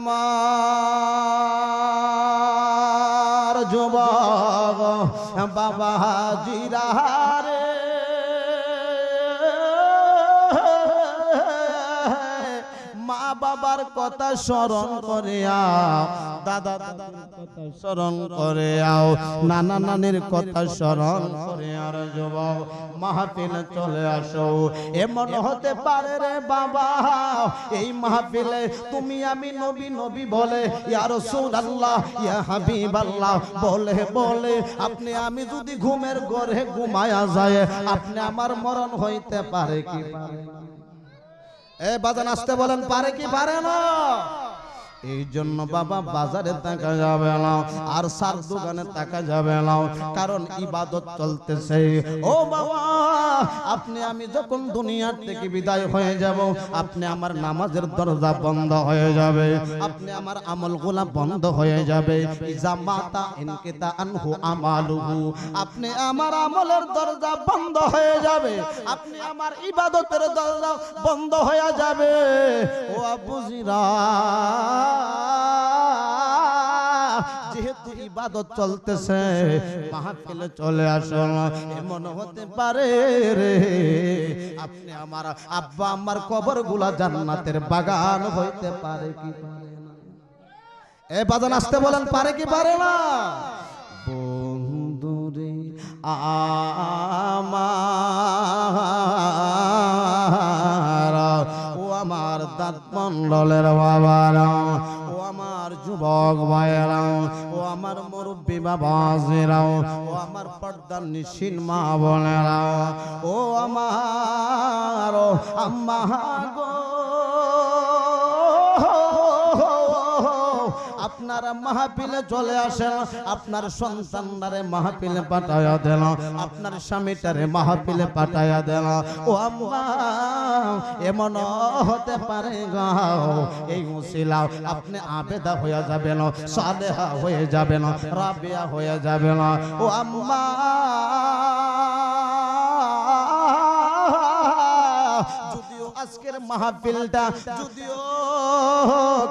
আমার যুবক, বাবা জিরারে মা বাবার কথা স্মরণ করে আও দাদা দাদার কথা স্মরণ করে আও নানা নানির কথা স্মরণ করে আর যুবক। মাহফিলে চলে আসো এমন হতে পারে রে বাবা, এই মাহফিলে তুমি আমি নবী নবী বলে, ইয়া রাসূলুল্লাহ, ইয়া হাবিবাল্লাহ বলে বলে, আপনি আমি যদি ঘুমের ঘরে ঘুমায়া যায় আপনি আমার মরণ হইতে পারে কি পারে? এ বাজান আসতে বলেন, পারে কি পারে না এই জন্য বাবা বাজারে টাকা যাবে না, আর সার দোকানে টাকা যাবে না, কারণ ইবাদত চলতেছে। ও বাবা, আপনি, আমি যখন দুনিয়ার থেকে বিদায় হয়ে যাব, আপনি আমার নামাজের দরজা বন্ধ হয়ে যাবে, আপনি আমার আমলগুলা বন্ধ হয়ে যাবে। ইজা মাতা ইনকিতা আনহু আমালুহু, আপনি আমার আমলের দরজা বন্ধ হয়ে যাবে, আপনি আমার ইবাদতের দরজা বন্ধ হয়ে যাবে। ও আবুজিরা যেহেতু ইবাদত চলতেছে, মাহফিলে চলে আসুন। এমন হতে পারে রে। আপনি আমার আব্বা, আমার কবরগুলা জান্নাতের বাগান হইতে পারে কি এ বাজান আসতে বলেন, পারে কি পারে না? বন্ধুরে, আমার আমার দাঁত মন্ডলের বাবারা, ও আমার যুবক ভাইয়েরা, ও আমার মুরব্বী বাবাজিরাও ও আমার পর্দার নিশিন মা বোনেরা, ও আমার আম্মা গো আপনারা মাহফিলে চলে আসেন, আপনার সন্তানদারে মাহফিলে পাঠায়া দেন, আপনার স্বামীটারে মাহফিলে পাঠায়া দেন। ও আম্মা, এমন হতে পারে গাও এই মুসিলাও আপনি আবেদা হয়ে যাবেন, সালেহা হয়ে যাবেন, রাবিয়া হয়ে যাবেন। ও আম্মা, যদিও আজকের মাহফিলটা, যদিও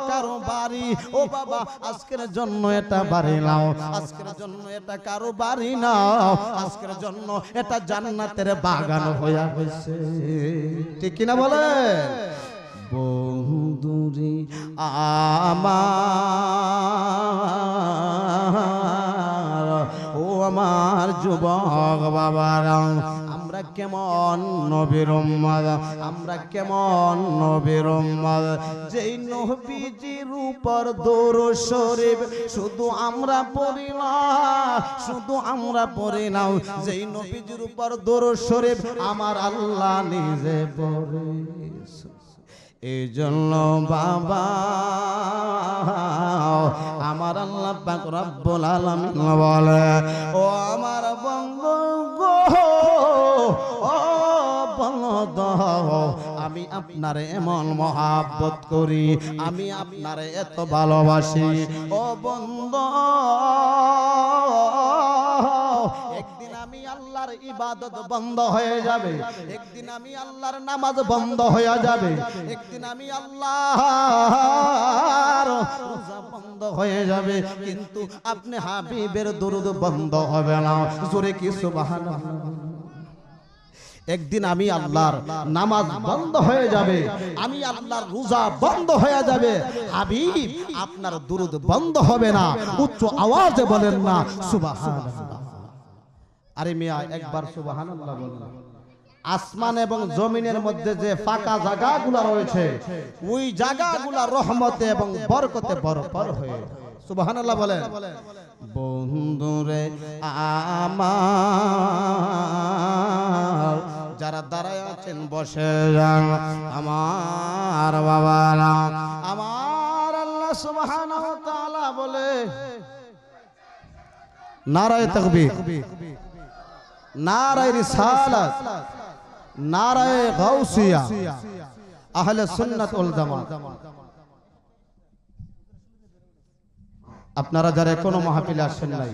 কারও বাড়ি। ও বাবা, আজকের জন্য এটা বাড়ি নাও। আজকের জন্য এটা কারও বাড়ি নাও। আজকের জন্য এটা জান্নাতের বাগান হইয়া হয়েছে ঠিক কিনা বলে বন্ধুরি আমার, ও আমার যুবক বাবারা আমরা কেমন নবীর আমরা কেমন নবীর যেই নবীজির উপর দৌড় শরীফ শুধু আমরা পড়ি না, শুধু আমরা পড়ি না। যেই নবীজির উপর দৌড় শরীফ আমার আল্লাহ নিজে পড়ে। এই জন্য বাবা, আমার আল্লাহ পাক রব্বুল আলামিন বলে, ও আমার বন্ধু আমি আপনারে এমন মহাব্বত করি, আমি আপনারে এত ভালোবাসি। ও বন্ধ হয়ে যাবে, একদিন আমি আল্লাহর নামাজ বন্ধ হয়ে যাবে, একদিন আমি বন্ধ হয়ে যাবে, কিন্তু আপনি হাবিবের দুরুদ বন্ধ হবে না। জোরে কি একদিন আমি আল্লাহর নামাজ বন্ধ হয়ে যাবে, আমি আল্লাহর রোজা বন্ধ হয়ে যাবে। হাবিব, আপনার দুরুদ বন্ধ হবে না, উচ্চ আওয়াজে বলেন না, সুবহানাল্লাহ। আরে মিয়া, একবার সুবহানাল্লাহ বলেন। আসমান এবং জমিনের মধ্যে যে ফাঁকা জায়গাগুলো রয়েছে, ওই জায়গাগুলো রহমতে এবং বরকতে ভরপুর হয়ে। সুবহানাল্লাহ বলেন। বন্ধুরে আমার যারা দাঁড়ায় আছেন, বসে যান। আমার বাবারা, আমার আল্লাহ সুবহানাহু বলে, নারায় তাকবীর, নারায় নারায় আহলে সুন্নাত ওয়াল জামাত। আপনারা যারা কোনো মাহফিলে আসেন নাই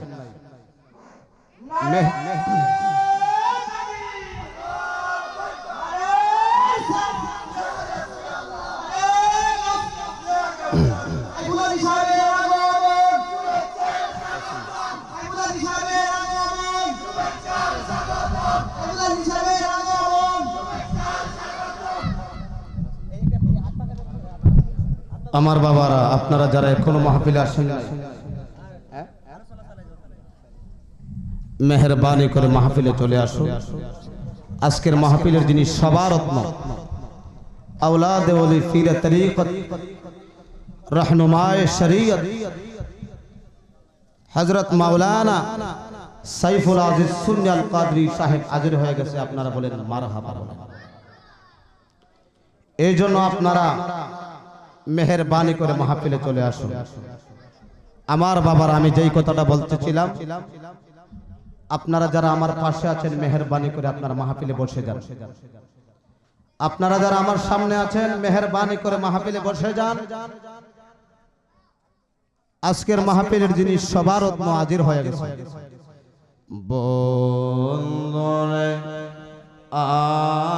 আমার বাবারা, আপনারা যারা এখনও মাহফিলে আসেন মেহরবানি করে মাহফিলে চলে আসুন। আজকের মাহফিলের যিনি সবার রত্ন, আওলাদ ওলি ফির তরিকত, রহনুমায় শরীয়ত, হযরত মাওলানা সাইফুল আজিজ সুন্নাল কাদরি সাহেব হাজির হয়ে গেছে, আপনারা বলেন, মারহাবা এই জন্য আপনারা মেহরবানি করে মাহফিলে চলে আসুন। আমার বাবার, আমি যেই কথাটা বলতেছিলাম, আপনারা যারা আমার পাশে আছেন, মেহরবানি করে আপনারা মাহফিলে বসে যান। আপনারা যারা আমার সামনে আছেন, মেহরবানি করে মাহফিলে বসে যান। আজকের মাহফিলের যিনি সবার রত্ন হাজির হয়ে গেছে। বন্দরে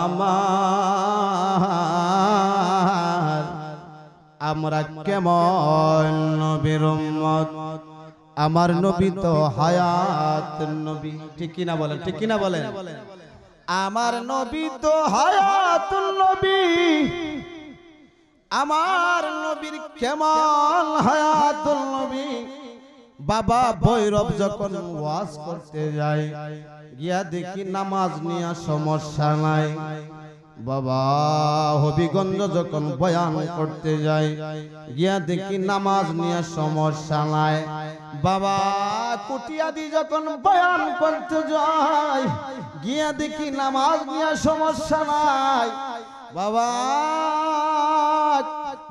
আমার আমরা কেমন নবীর উম্মত? আমার নবী তো হায়াত নবী। ঠিক কিনা বলেন ঠিক কিনা বলেন? আমার নবী তো হায়াত নবী। আমার নবীর কেমন হায়াতুল নবী? বাবা ভৈরব যখন ওয়াজ করতে যায় গিয়া দেখি নামাজ নিয়ে সমস্যা নাই। বাবা, হবিগঞ্জ যখন বয়ান করতে যাই গিয়া দেখি নামাজ নিয়ে সমস্যা নাই। বাবা, কুটিয়াদি যখন বয়ান করতে যাই গিয়া দেখি নামাজ নিয়ে সমস্যা নাই। বাবা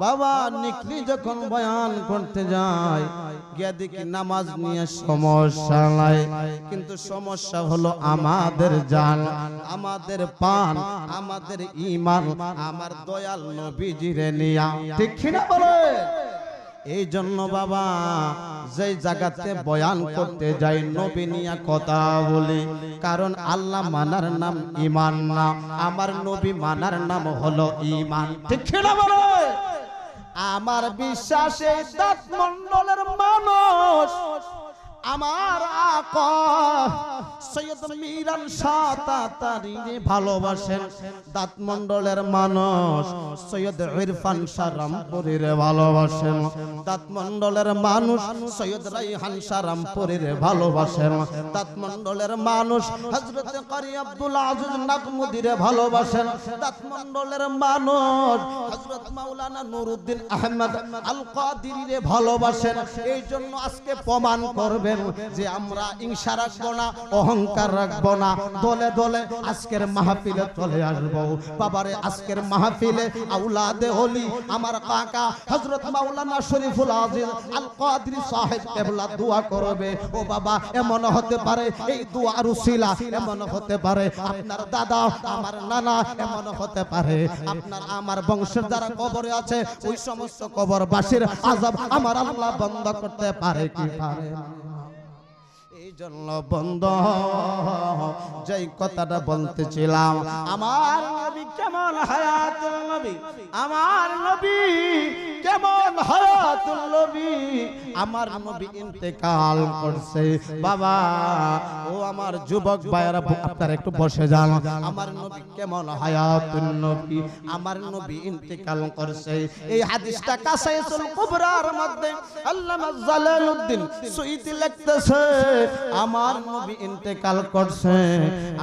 বাবা নিকলি যখন বয়ান করতে যায় গিয়া দেখি নামাজ নিয়ে সমস্যা নাই। কিন্তু সমস্যা হলো আমাদের জান, আমাদের পান, আমাদের ইমান, আমার দয়াল নবীজিরে নিয়া। ঠিক না বলে? এই জন্য বাবা, যেই জায়গাতে বয়ান করতে যাই, নবী নিয়া কথা বলি। কারণ আল্লাহ মানার নাম ইমান না, আমার নবী মানার নাম হলো ইমান ঠিক না বলে? আমার বিশ্বাসে দাঁত মন্ডলের মানুষ আমার সৈয়দ মিরান সাতাতারিনে ভালোবাসেন। দাঁত মন্ডলের মানুষ সৈয়দ ইরফান সারামপুরীর ভালোবাসেন। দাঁত মন্ডলের মানুষ সৈয়দ রাইহান সারামপুরীর ভালোবাসেন। দাঁত মন্ডলের মানুষ হযরত কারি আব্দুল আজিজ নাকমুদিরে ভালোবাসেন। দাঁত মন্ডলের মানুষ হযরত মাওলানা নুরুদ্দিন আহমদ আল কাদিরিরে ভালোবাসেন। এই জন্য আজকে প্রমাণ করবেন যে আমরা ইনসা রাখব না, অহংকার রাখব না। দলে দলে আজকের মাহফিলে চলে আসব। বাবারে, আজকের মাহফিলে আউলাদে হলি আমার কাকা হযরত মাওলানা শরীফুল আজিজ আল কাদরি সাহেব কেবলা দোয়া করবে। ও বাবা, এমন হতে পারে, এই দোয়ার উসিলা এমন হতে পারে। আপনার দাদা, আমার নানা, এমন হতে পারে। আপনার, আমার বংশের যারা কবরে আছে, ওই সমস্ত কবরবাসীর আজাব আমার আল্লাহ বন্ধ করতে পারে কি পারে জন্য বন্ধ। যেই কথাটা বলতেছিলাম, আমার নবী কেমন হায়াতুল নবী? আমার নবী কেমন হায়াতুল নবী? আমার নবী ইন্তেকাল করছে। বাবা, ও আমার যুবক ভাইয়েরা, আপনারা একটু বসে যান। আমার নবী কেমন হায়াতুল নবী? আমার নবী ইন্তেকাল করছে। এই হাদিসটা কাসাইসুল কুবরার মধ্যে আল্লামা জালালউদ্দিন সুইতি লিখতেছে আমার নবী ইন্তেকাল করছে।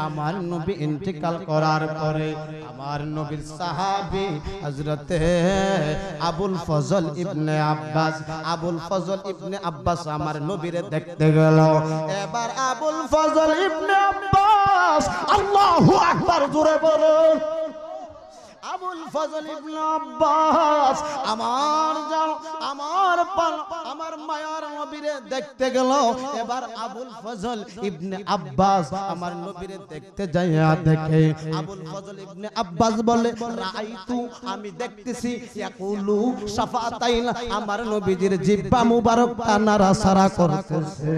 আমার নবী ইন্তেকাল করার পরে আমার নবীর সাহাবী হযরতে আবুল ফজল ইবনে আব্বাস, আবুল ফজল ইবনে আব্বাস আমার নবীরে দেখতে গেল। এবার আবুল ফজল ইবনে আব্বাস, আল্লাহু আকবার জোরে বলুন। আবুল ফজল ইবনে আব্বাস। আমার যাও আমার পাল আমার মায়ার নবীরে দেখতে গেল। এবার আবুল ফজল ইবনে আব্বাস আমার নবীরে দেখতে যাইয়া দেখে। আবুল ফজল ইবনে আব্বাস বলে রাইতু আমি দেখতেছি, ইয়াকুলু শাফাতাইন, আমার নবীজির জিব্বা মুবারক নাড়াচাড়া করতেছে।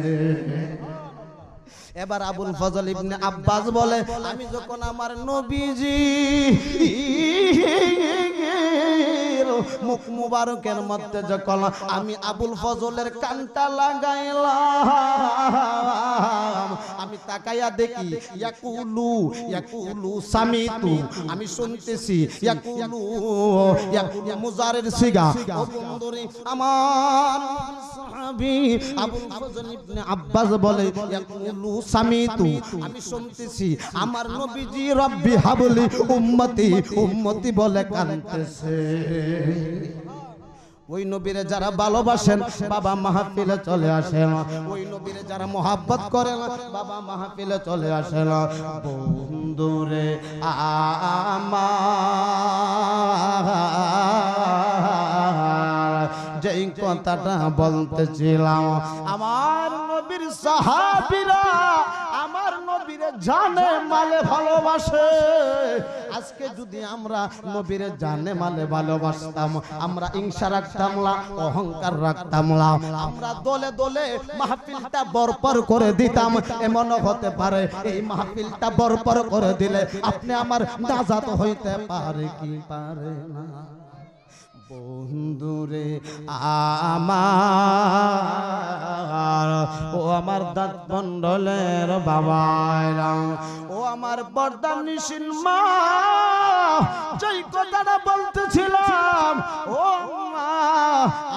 এবার আবুল ফজল ইবনে আব্বাস বলে আমি যখন আমার নবীজি মুখ মুবারকের মধ্যে যখন আমি আবুল ফজলের কানটা লাগাইলাম আমি তাকাইয়া দেখি ইয়াকুলু ইয়াকুলু সামিতু আমি শুনতেছি ইয়াকুলু ইয়াকুলু মুজারের সিগা ও বন্ধুরে আমার সাহাবী আবুল ফজল ইবনে আব্বাস বলে ইয়াকুলু সামিতু আমি শুনতেছি আমার নবীজি রব্বি হাবলি উম্মতি উম্মতি বলে কাঁদতেছে ওই নবীরে যারা ভালোবাসেন বাবা মাহফিলে চলে আসেন। ওই নবীরে যারা মোহাব্বত করেন বাবা মাহফিলে চলে আসেন। বন্ধুরে আমার যেই কথাটা বলতেছিলাম। আমার নবীর সাহাবীরা আমার নবীরে জানে মালে ভালোবাসে। আজকে যদি আমরা নবীরে জানে মালে ভালোবাসতাম, আমরা ইংসা রাখতাম না, অহংকার রাখতাম না। আমরা দলে দলে মাহফিলটা বরপর করে দিতাম। এমন হতে পারে এই মাহফিলটা বরপর করে দিলে আপনি আমার নাজাত হইতে পারে কি পারে না? বন্ধুরে আমার। ও আমার দাঁত মন্ডলের বাবারা ও আমার বরদান নিশিন মা। যেই কথাটা বলতেছিলাম, ও মা,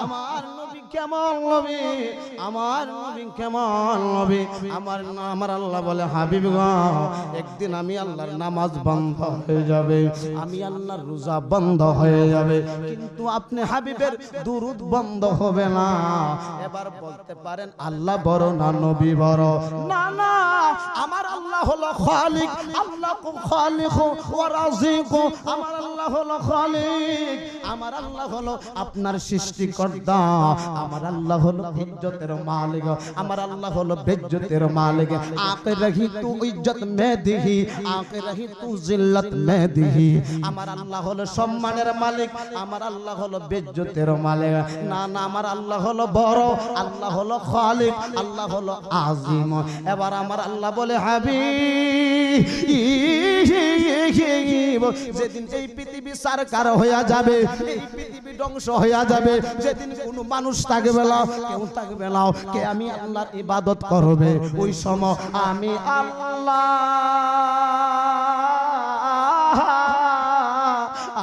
আমার আল্লাহ একদিন আমি আল্লাহর নামাজ বন্ধ হয়ে যাবে। আমি আল্লাহর রোজা বন্ধ হয়ে যাবে। কিন্তু আপনি হাবিবের দুরুদ বন্ধ হবে না। এবার বলতে পারেন, আল্লাহ বড় না, নবী বড়। না না, আমার আল্লাহ আল্লাহ আমার আল্লাহ হলো খালিক। আমার আল্লাহ হলো আপনার সৃষ্টিকর্তা। আমার আল্লাহ হলো ইজ্জতের মালিক, আমার আল্লাহ হলো বেজ্জতের মালিক। আকে রহি তু ইজ্জত মে দিহি আকে রহি তু জিল্লত মে দিহি আমার আল্লাহ হলো সম্মানের মালিক, আমার আল্লাহ হলো বেজ্জতের মালিক। না না, আমার আল্লাহ হলো বড়, আল্লাহ হলো খালিক, আল্লাহ হলো আজিম। এবার আমার আল্লাহ বলে হাবি যেদিন এই পৃথিবী সারকার হইয়া যাবে, এই পৃথিবী ধ্বংস হইয়া যাবে, যেদিন কোনো মানুষ থাকবে না, কেউ থাকবে না, কে আমি আল্লাহর ইবাদত করবে, ওই সময় আমি আল্লাহ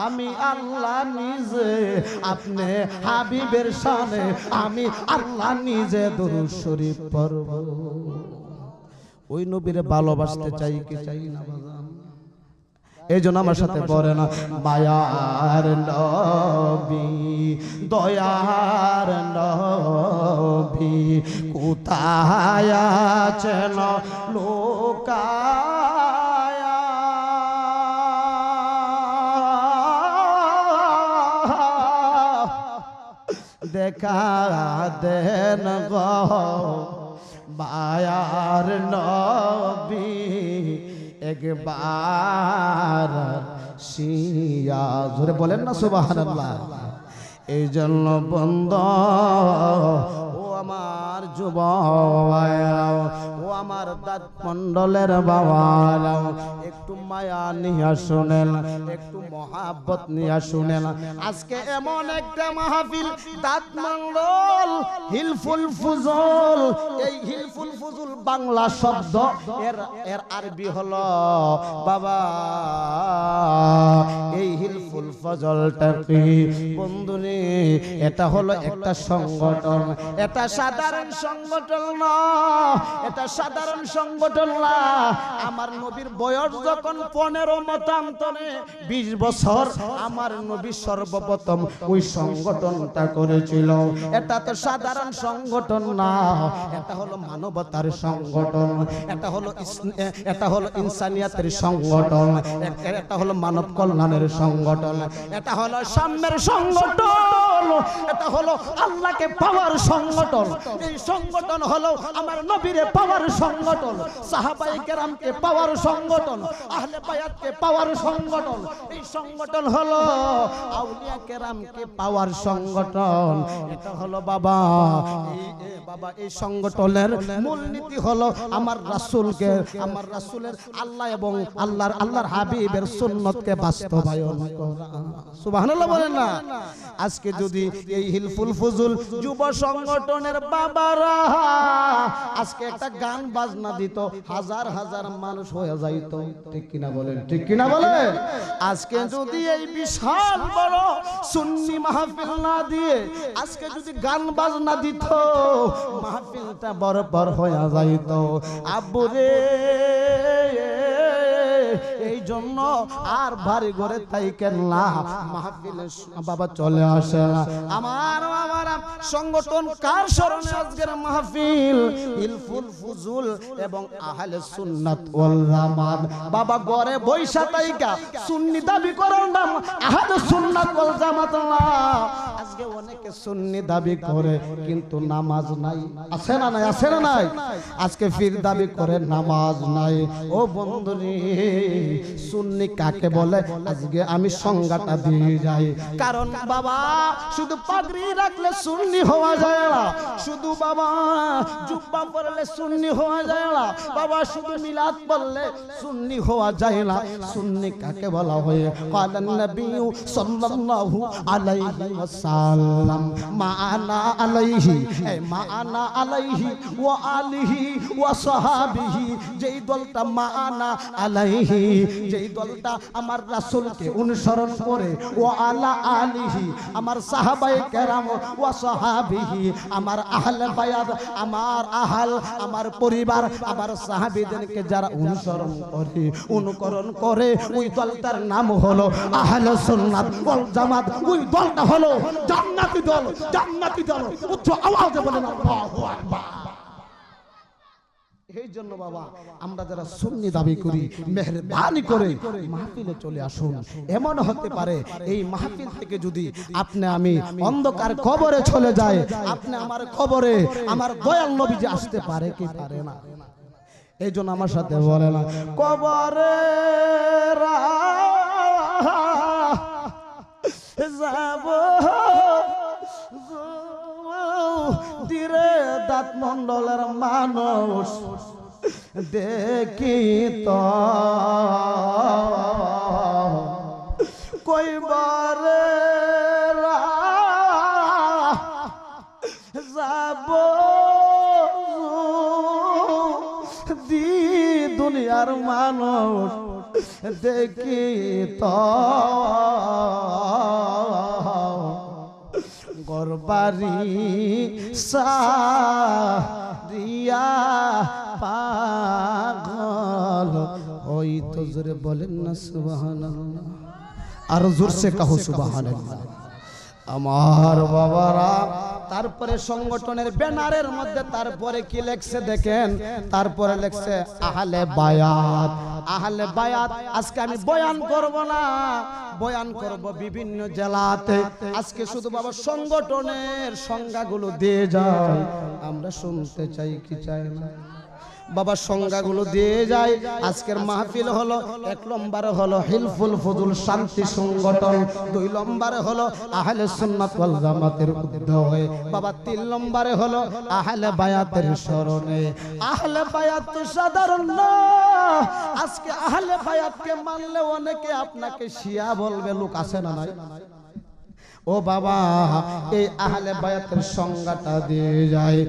আমি আল্লাহ নিজে, আপনি হাবিবের সামনে, আমি আল্লাহ নিজে দরুদ শরীফ পড়ব। ওই নবীরে ভালোবাসতে চাই কি চাই না এই জন্য আমার সাথে পড়ে না। মায়ার নবী, দয়ার নবী, কোথায় আছেন দেখা দেন গো, মায়ার নবী। একবার শিয়া ধরে বলেন না সুবহানাল্লাহ। এই জন্য বন্ধ ও আমার যুব ও আমার দাঁত মন্ডলের বাবারাও একটু মায়া নিয়া শুনেন, একটু মহাব্বত নিয়া শুনেন। আজকে এমন একটা মাহফিল দাঁত মন্ডল হিলফুল ফুজল। এই হিলফুল ফুজুল বাংলা শব্দ, এর এর আরবি হলো, বাবা, এই হিলফুল ফজলটা কি? বন্ধুরে এটা হলো একটা সংগঠন, এটা সাধারণ সংগঠন না, এটা সাধারণ সংগঠন না। আমার নবীর বয়স যখন পনেরো মতান্তরে, বিশ বছর আমার নবী সর্বপ্রথম ওই সংগঠনটা করেছিল। এটা তো সাধারণ সংগঠন না। এটা হলো মানবতার সংগঠন। এটা হলো এটা হলো ইনসানিয়াতের সংগঠন। এটা হলো মানব কল্যাণের সংগঠন। এটা হলো সাম্যের সংগঠন। সংগঠন এটা হলো আল্লাহকে পাওয়ার সংগঠন। এই সংগঠন হলো আমার নবীরে পাওয়ার সংগঠন সাহাবাই কেরামকে পাওয়ার সংগঠন, আহলে বায়াতকে পাওয়ার সংগঠন। এই সংগঠন হলো আউলিয়া কেরামকে পাওয়ার সংগঠন। এটা হলো বাবা বাবা, এই সংগঠনের মূলনীতি হলো আমার রাসূলকে, আমার রাসূলের আল্লাহ এবং আল্লাহর আল্লাহর হাবিবের সুন্নতকে বাস্তবায়ন করা। সুবহানাল্লাহ বলেন না? আজকে যদি এই হিলফুল ফুজুল যুব সংগঠনের বাবারা আজকে একটা গান বাজনা দিত, হাজার হাজার মানুষ হয়ে যাইত। ঠিক কিনা বলেন? ঠিক কিনা বলেন? আজকে যদি এই বিশাল বড় সুন্নি মাহফিল না দিয়ে আজকে যদি গান বাজনা দিত, মাহফিলটা বড় হয়ে যাইত। আব্বুরে এই জন্য আর ভারী ঘরে তাই কেন না। মাহফিলে বাবা চলে আসে। আমার আমার সংগঠন কার স্মরণে আজকের মাহফিল? ইলফুল ফুজুল এবং আহলে সুন্নাত ওয়াল জামাত। বাবা ঘরে বৈশা তাইকা, সুন্নি দাবি করো না আহলে সুন্নাত ওয়াল জামাত না। আজকে অনেকে সুন্নি দাবি করে, কিন্তু নামাজ নাই। আছে না নাই? আছে না নাই? আজকে ফির দাবি করে, নামাজ নাই। ও বন্ধুরে সুন্নি কাকে বলে? আজকে আমি সংজ্ঞাটা দিয়ে যাই। কারণ বাবা, শুধু পাগড়ি রাখলে সুন্নি হওয়া যায় না। শুধু বাবা, জুব্বা পরলে সুন্নি হওয়া যায় না। বাবা, শুধু মিলাদ পড়লে সুন্নি হওয়া যায় না। সুন্নি কাকে বলা হয়? কালান নবী সাল্লাল্লাহু আলাইহি ওয়াসাল্লাম। মাআনা আলাইহি এই মাআনা আলাইহি ওয়া আলিহি ওয়া সাহাবিহি। যেই দলটা মাআনা আলাইহি যেই দলটা আমার রাসূলকে অনুসরণ করে ওয়া আলা আলিহি, আমার সাহাবায়ে কেরাম ওয়া সাহাবিহি, আমার আহলে বায়াত, আমার আহাল, আমার পরিবার, আমার সাহাবীদেরকে যারা অনুসরণ করে, অনুকরণ করে, ওই দলটার নাম হলো আহলে সুন্নাত ওয়াল জামাত। ওই দলটা হলো জান্নাতি দল জান্নাতি দল। উচ্চ আওয়াজে বলেন আল্লাহু আকবার। এই জন্য বাবা, আমরা যারা সুন্নি দাবি করি, মেহরবানি করে মাহফিলে চলে আসুন। এমন হতে পারে, এই মাহফিল থেকে যদি আপনি আমি অন্ধকার কবরে চলে যায় আপনি আমার কবরে আমার দয়াল নবী যে আসতে পারে কি পারে না? এই জন্য আমার সাথে বলে না, কবরে যাব দিরে দাঁত মন্ডলের মানুষ দেখি তো কইবারে যাব দি দুনিয়ার মানুষ দেখি তো গরবারি সারিয়া পাগল। ওই তো জোরে বলেন না, সুবহানাল্লাহ। আর জোরসে কাহো, সুবহানাল্লাহ। আমার বাবারা তারপরে সংগঠনের ব্যানারের মধ্যে তারপরে কি লেখছে দেখেন? তারপরে লেখছে, আহলে বায়াত। আহলে বায়াত, আজকে আমি বয়ান করব না। বয়ান করব বিভিন্ন জেলাতে। আজকে শুধু বাবা সংগঠনের সংজ্ঞাগুলো দিয়ে যাও আমরা শুনতে চাই কি চাই না। বাবা সংজ্ঞাগুলো দিয়ে যায়। আজকের মাহফিল হলো, এক নম্বরে হলো হিলফুল ফজুল শান্তি সংগঠন, দুই নম্বরে হলো আহলে সুন্নাত ওয়াল জামাতের উদ্যোগে, বাবা তিন নম্বরে হলো আহলে বায়াতের স্মরণে। আহলে বায়াত তো সাধারণ না আজকে আহলে বায়াতকে মানলে অনেকে আপনাকে শিয়া বলবে, লোক আছে না নাই? ও বাবা, এই আহলে বায়াতের সংজ্ঞাটা দিয়ে যায়।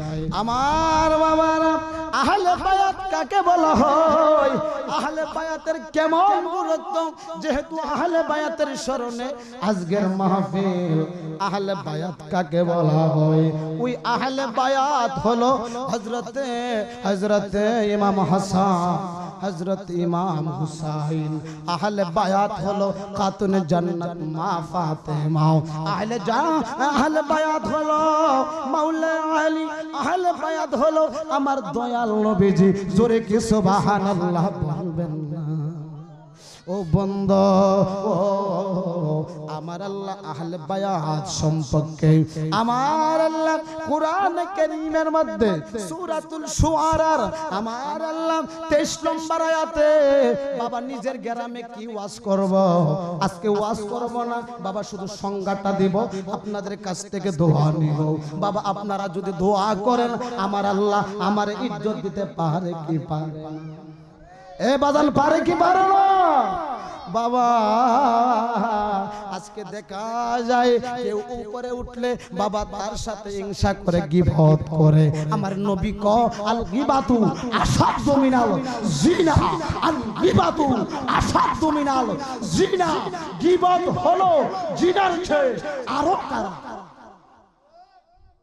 আমার বাবারা আহলে বায়াত কাকে বলা হয়? আহলে বায়াতের কেমন গুরুত্ব? যেহেতু আহলে বায়াতের স্মরণে আজকের মাহফিল, আহলে বায়াত কাকে বলা হয়? ওই আহলে বায়াত হলো হজরতে হজরতে ইমাম হাসান। হজরত ইমাম হুসাইন। আহলে বায়াত হলো খাতুন জান্নাত মা ফাতেমা। আহলে যা আহলে বায়াত হলো মাওলা আলী। আহলে বায়াত হলো আমার দয়াল নবীজি। জোরে কি সুবহানাল্লাহ বলবেন? ও বন্ধ, ও, আমার আল্লাহ আহলে বায়াত সম্পর্কে। আমার আল্লাহ কোরআন কারীমের মধ্যে সূরাতুল শুআরার আমার আল্লাহ 23 নম্বর আয়াতে, বাবা নিজের গ্রামে কি ওয়াজ করব? আজকে ওয়াজ করব না, বাবা শুধু সংজ্ঞাটা দিব, আপনাদের কাছ থেকে দোয়া নিব। বাবা, আপনারা যদি দোয়া করেন, আমার আল্লাহ আমার ইজ্জত দিতে পারে কি পারে? এ বাদান পারে কি পারে না? বাবা, আজকে দেখা যায় কেউ উপরে উঠলে বাবা তার সাথে হিংসা করে, গিবত করে। আমার নবী ক, আল গিবাতু আসাদ মিনাল জিনা। আল গিবাতু আসাদ মিনাল জিনা। গিবত হলো জিনার চেয়ে আরও কারা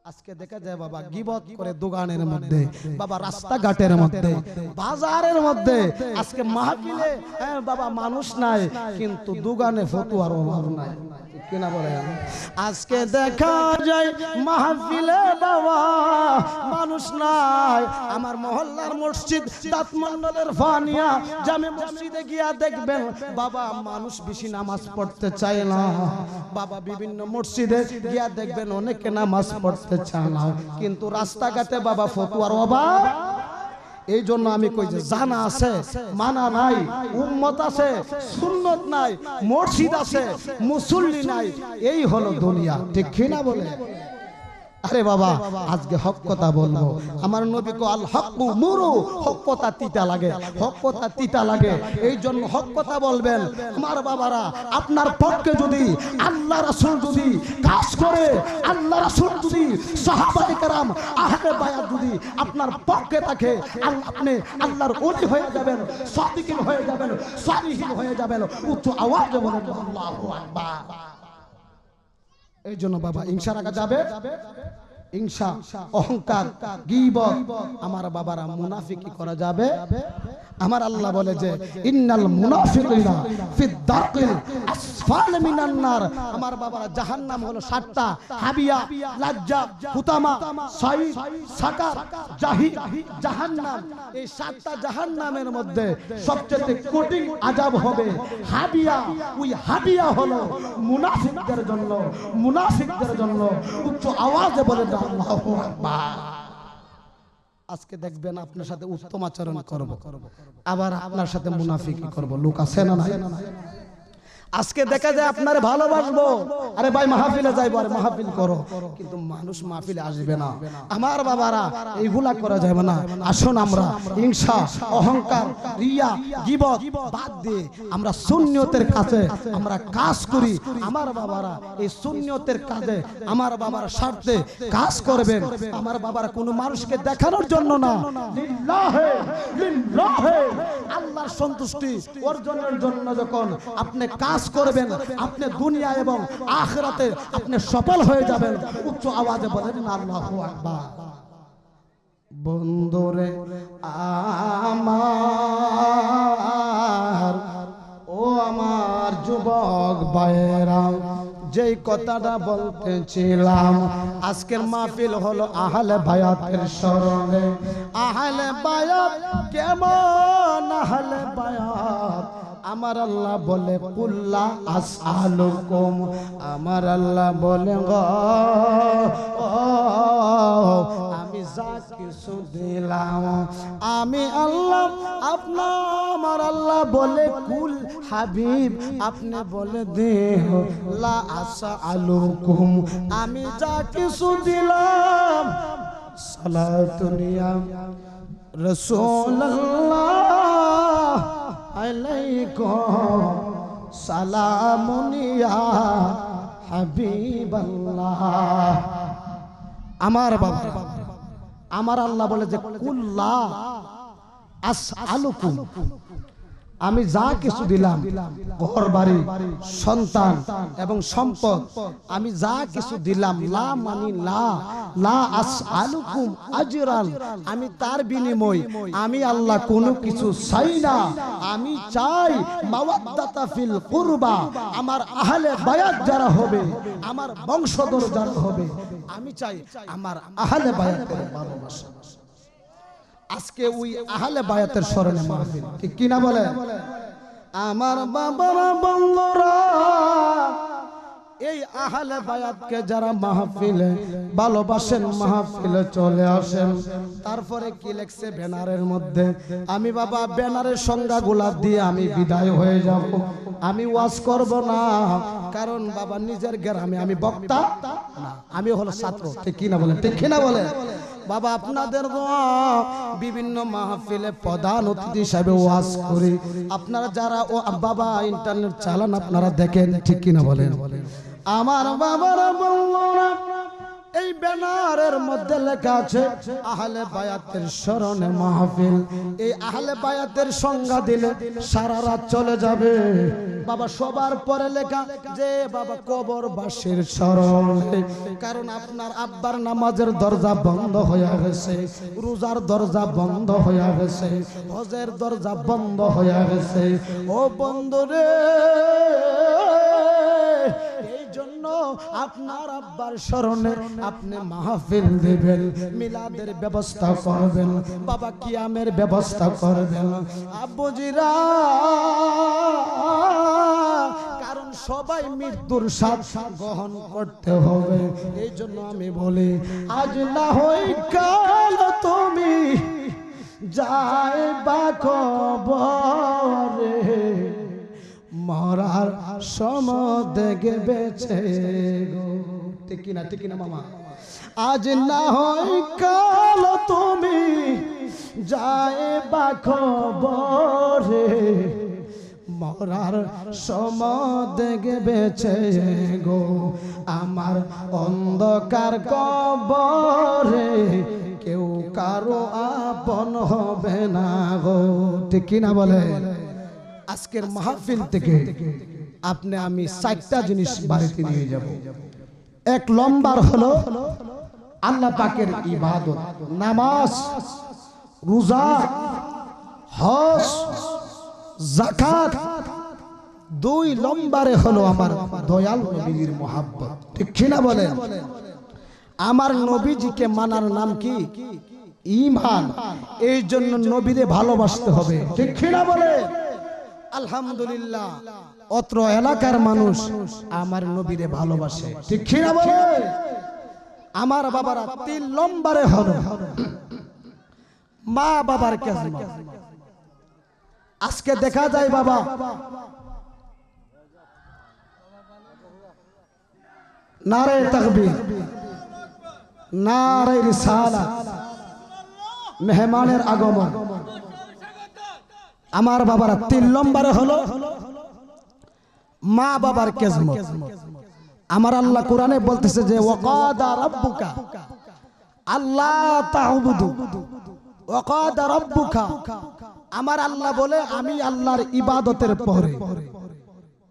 আজকে দেখা যায় বাবা গিবত করে দোকানের মধ্যে বাবা রাস্তাঘাটের মধ্যে বাজারের মধ্যে আজকে মাহফিলে হ্যাঁ বাবা মানুষ নাই কিন্তু দোকানে ফতুয়ার অভাব নাই। কিনা আজকে দেখা যায় মাহফিলে বাবা মানুষ নাই। আমার মহল্লার মসজিদ দাঁত মন্ডলের ফানিয়া জামে মসজিদে গিয়া দেখবেন বাবা মানুষ বেশি নামাজ পড়তে চায় না। বাবা বিভিন্ন মসজিদে গিয়া দেখবেন অনেকে নামাজ পড়তে চায় না। কিন্তু রাস্তাঘাটে বাবা ফতুয়ার অভাব। এই জন্য আমি কই যে জানা আছে, মানা নাই, উম্মত আছে, সুন্নত নাই মসজিদ আছে, মুসল্লি নাই, এই হলো দুনিয়া। ঠিক কিনা বলে? আরে বাবা, আজকে হক কথা বলব। আমার নবী কো আল হকু মুরু। হক কথা তিতা লাগে, হক কথা তিতা লাগে। এই জন্য হক কথা বলবেন। আমার বাবারা, আপনার পক্ষে যদি আল্লাহ রাসূল যদি কাজ করে, আল্লাহ রাসূল যদি সাহাবায়ে কেরাম, আহলে বায়াত যদি আপনার পক্ষে থাকে আপনি আল্লাহর ওলি হয়ে যাবেন, সাদিকিন হয়ে যাবেন, সালিহিন হয়ে যাবেন। উচ্চ আওয়াজে বলেন, আল্লাহু আকবার। এই জন্য বাবা ইংসা রাখা যাবে? ইংসা অহংকার গীবত আমার বাবারা মুনাফিকি করা যাবে। আমার আল্লাহ বলে যে, ইন্নাল মুনাফিকিনা ফি দাকিল আসফাল মিনান নার। আমার বাবারা, জাহান্নাম হলো সাতটা, হাবিয়া, লাজ্জা, হুতামা সাইদ সাকার জাহি জাহান্নাম। এই সাতটা জাহান্নামের মধ্যে সবচেয়ে কঠিন আযাব হবে হাবিয়া। ওই হাবিয়া হলো মুনাফিকদের জন্য মুনাফিকদের জন্য উচ্চ আওয়াজে বলে আল্লাহু আকবার। আজকে দেখবেন আপনার সাথে উত্তম আচরণ করব। আবার আপনার সাথে মুনাফিকি করব। লোক আছে না আজকে দেখা যায় আপনার ভালোবাসবো। আরে ভাই, মাহফিলে যাইবো, আরে মাহফিল করো। কিন্তু মানুষ মাহফিলে আসবে না। আমার বাবারা এইগুলা করা যাবে না। আসুন আমরা, হিংসা, অহংকার, রিয়া, গিবত বাদ দিয়ে আমরা শূন্যতের কাছে আমরা কাজ করি। আমার বাবারা, এই শূন্যতের কাজে আমার বাবার স্বার্থে কাজ করবেন। আমার বাবারা কোনো মানুষকে দেখানোর জন্য না। আল্লাহর সন্তুষ্টি অর্জনের জন্য যখন আপনি কাজ করবেন, আপনি দুনিয়া এবং আখরাতে আপনি সফল হয়ে যাবেন। উচ্চ আওয়াজে বলেন, আল্লাহু বন্ধুরে, আমার, ও আমার যুবক ভাইয়েরা, যেই কথাটা বলতেছিলাম, আজকের মাহফিল হলো আহলে বায়াতের স্মরণে। আহলে বায়াত কেমন? আহলে বায়াত আমার আল্লাহ বলে, কুল্লা আসআলুকুম। আমার আল্লাহ বলে গ আমি যা কিছু দিলাম, আমি আল্লাহ, আপনার আমার আল্লাহ বলে, কুল হাবিব, আপনি বলে দেহ, লা আসআলুকুম। আমি যা কিছু দিলাম সালাতুনিয়া রসুল্লাহ আলাইকুম সালামুনিয়া হাবিবাল্লাহ। আমার বাবা আমার আল্লাহ বলে যে কুল্লা আস আলুকুম আমি যা কিছু দিলাম ঘর বাড়ি সন্তান এবং সম্পদ আমি যা কিছু দিলাম লা মানি লা লা আস আলুকুম আজরান। আমি তার বিনিময় আমি আল্লাহ কোনো কিছু চাই না। আমি চাই মাওয়াদ্দাতা ফিল কুরবা। আমার আহলে বায়াত যারা হবে আমার বংশধর যারা হবে আমি চাই আমার আহলে বায়াতের ভালোবাসা। আজকে ওই আহলে বায়াতের স্মরণে মাহফিল। ঠিক কিনা বলে আমার বাবার বন্ধুরা, এই আহলে বায়াতকে যারা মাহফিলে, ভালোবাসেন মাহফিলে চলে আসেন। তারপরে কি লেখছে ব্যানারের মধ্যে? আমি বাবা, ব্যানারের সংজ্ঞাগুলা দিয়ে আমি বিদায় হয়ে যাব। আমি ওয়াজ করব না, কারণ বাবা নিজের গ্রামে আমি বক্তা আমি হলো ছাত্র। ঠিক কিনা বলেন? ঠিক কিনা বলেন? বাবা, আপনাদের বিভিন্ন মাহফিলে প্রধান অতিথি হিসাবে ওয়াজ করি। আপনারা যারা ও বাবা ইন্টারনেট চালান, আপনারা দেখেন ঠিক কিনা বলেন। আমার বাবারা বলল না এই ব্যানারের মধ্যে লেখা আছে, আহলে বায়াতের স্মরণে মাহফিল। এই আহলে বায়াতের সংজ্ঞা দিলে সারা রাত চলে যাবে। বাবা, সবার পরে লেখা, যে বাবা কবর বাসীর স্মরণে। কারণ আপনার আব্বার নামাজের দরজা বন্ধ হয়ে গেছে, রোজার দরজা বন্ধ হয়ে গেছে, হজের দরজা বন্ধ হয়ে গেছে। ও বন্ধুরে এই জন্য আপনার আব্বার স্মরণে আপনি মাহফিল দেবেন, মিলাদের ব্যবস্থা করবেন, বাবা কিয়ামের ব্যবস্থা করবেন। আব্বুজিরা কারণ সবাই মৃত্যুর সাথ গ্রহণ করতে হবে এই জন্য আমি বলি, আজ না হই কাল তুমি যাই বা কবরে। মরার সমদেগে বেছে গো। ঠিক না ঠিক না মামা? আজ না হয় কাল তুমি যায় বা খবরে। মরার সম সমদেগে বেছে গো আমার অন্ধকার কবরে। কেউ কারও আপন হবে না গো। ঠিক কিনা বলে? আজকের মাহফিল থেকে আপনি আমি চারটা জিনিস বাড়িতে নিয়ে যাব। এক লম্বার হলো আল্লাহ পাকের ইবাদত, নামাজ, রোজা, হজ জাকাত দুই লম্বারে হলো আমার দয়াল নবীর মোহাব্বত। ঠিক কিনা বলেন? আমার নবীজিকে মানার নাম কি? ইমান। এই জন্য নবীরে ভালোবাসতে হবে। ঠিক কিনা বলে আলহামদুলিল্লাহ, অত্র এলাকার মানুষ আমার নবীরে ভালোবাসে। ঠিক বলে? আমার বাবারা তিন লম্বারে হলো মা বাবার কেজমা আজকে দেখা যায় বাবা নারে তকবীর নারে রিসালা মেহমানের আগমন। আমার বাবারা তিন নম্বরে হলো মা বাবার কেজম আমার আল্লাহ কোরআনে বলতেছে যে, ওয়াকাদা রাব্বুকা আল্লাহ তাহবুদু ওয়াকাদা রাব্বুকা। আমার আল্লাহ বলে, আমি আল্লাহর ইবাদতের পরে,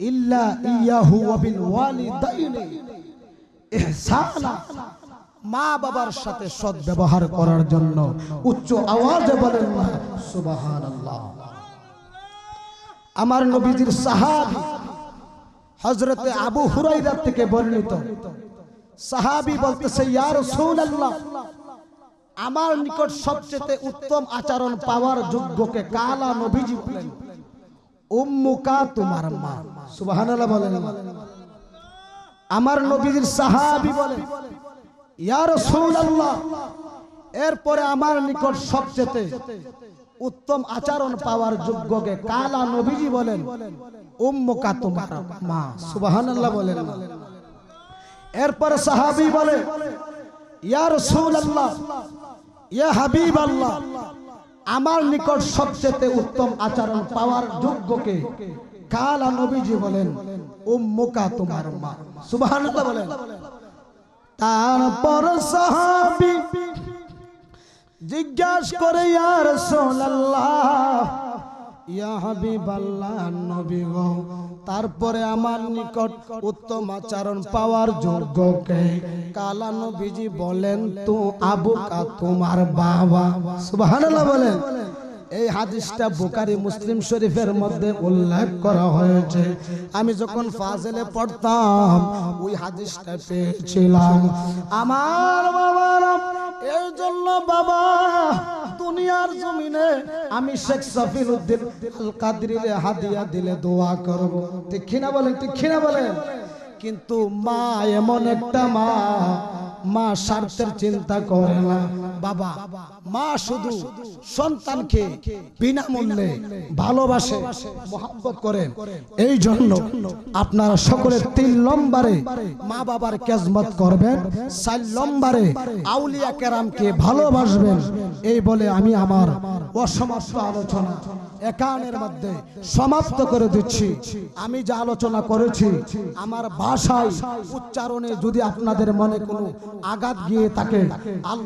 ইল্লা ইয়াহু ওয়া ওয়ালিদাইনি, ইহসানা, মা বাবার সাথে সৎ ব্যবহার করার জন্য উচ্চ আওয়াজে বলেন সুবহানাল্লাহ। আমার নবীজির সাহাবী হযরতে আবু হুরাইরা থেকে বর্ণিত। সাহাবী বলতেছে, ইয়া রাসূলুল্লাহ, আমার নিকট সবচেয়ে উত্তম আচরণ পাওয়ার যোগ্যকে কালা নবীজি বলেন। উম্মুকা তোমার মা। সুবহানাল্লাহ বলেন। আমার নবীজির সাহাবী বলে ইয়া রাসূলুল্লাহ, এরপরে আমার নিকট সবচেয়ে উত্তম আচরণ পাওয়ার যোগ্যকে কালা নবীজি বলেন, উম্মুকা তোমার মা। সুবহানাল্লাহ বলেন। এরপরে সাহাবী বলে, ইয়া রাসূলুল্লাহ, ইয়া হাবিবাল্লাহ, আমার নিকট সবচেয়ে উত্তম আচরণ পাওয়ার যোগ্যকে কালা নবীজি বলেন, উম্মুকা তোমার মা। সুবহানাল্লাহ বলেন। তারপর সাহাবী জিজ্ঞাস করে, ইয়া রাসূলুল্লাহ, ইয়া হাবিবাল্লাহ নবী গো, তারপরে আমার নিকট উত্তম আচরণ পাওয়ার যোগ্যকে কালা নবীজি বলেন, তো আবু কা তোমার বাবা। সুবহানাল্লাহ বলেন। এই হাদিসটা বুকারি মুসলিম শরীফের মধ্যে উল্লেখ করা হয়েছে। আমি যখন ফাজেলে পড়তাম, ওই হাদিসটা পেয়েছিলাম। আমার বাবারা এর জন্য বাবা, দুনিয়ার জমিনে আমি শেখ সফিল উদ্দিন আল কাদরিরে হাদিয়া দিলে দোয়া করব। ঠিক না বলেন, ঠিক না বলেন? কিন্তু মা এমন একটা মা মা স্বার্থের চিন্তা করে না। বাবা, মা শুধু সন্তানকে বিনামূল্যে ভালোবাসে, মহাব্বত করেন। এই জন্য আপনারা সকলে তিন নম্বরে মা বাবার কেজমত করবেন, চার নম্বরে আউলিয়া কেরামকে ভালোবাসবেন। এই বলে আমি আমার অসমাপ্ত আলোচনা একানের মধ্যে সমাপ্ত করে দিচ্ছি। আমি যা আলোচনা করেছি, আমার ভাষায় উচ্চারণে যদি আপনাদের মনে কোনো আঘাত থাকে। আল্লাহ